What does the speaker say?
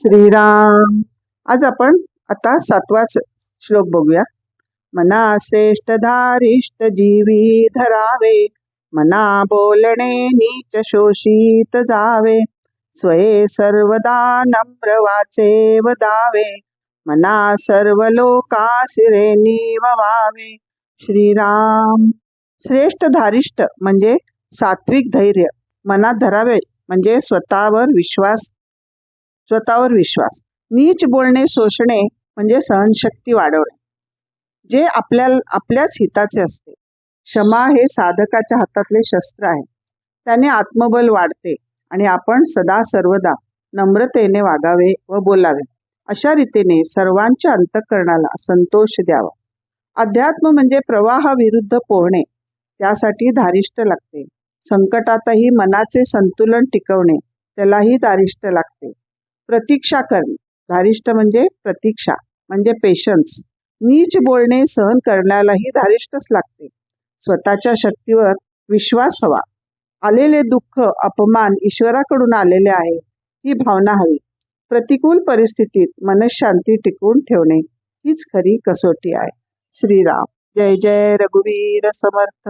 श्रीराम. आज आपण आता सातवाच श्लोक बघूया. मना श्रेष्ठ धारिष्ट जीवी धरावे. मना बोलणे नीच शोषित जावे. स्वये सर्वदा नम्र वाचे वदावे मना सर्व लोकासिरे निवावे श्रीराम. श्रेष्ठ धारिष्ट म्हणजे सात्विक धैर्य. मनात धरावे म्हणजे स्वतःवर विश्वास स्वतःवर विश्वास. नीच बोलणे शोषणे म्हणजे सहनशक्ती वाढवणे. जे आपल्या आपल्याच हिताचे असते. क्षमा हे साधकाच्या हातातले शस्त्र आहे. त्याने आत्मबल वाढते आणि आपण सदा सर्वदा नम्रतेने वागावे व बोलावे. अशा रीतीने सर्वांच्या अंतःकरणाला संतोष द्यावा. अध्यात्म म्हणजे प्रवाहाविरुद्ध पोहणे. त्यासाठी धारिष्ट लागते. संकटातही मनाचे संतुलन टिकवणे. त्यालाही धारिष्ट लागते. प्रतीक्षा करणे. धारिष्ट म्हणजे प्रतीक्षा म्हणजे पेशन्स नीच बोलणे सहन करण्यालाही धारिष्टच लागते. स्वतःच्या शक्तीवर विश्वास हवा. आलेले दुःख अपमान ईश्वराकडून आलेले आहे ही भावना हवी. प्रतिकूल परिस्थितीत मनशांती टिकवून ठेवणे हीच खरी कसोटी आहे. श्रीराम. जय जय रघुवीर समर्थ.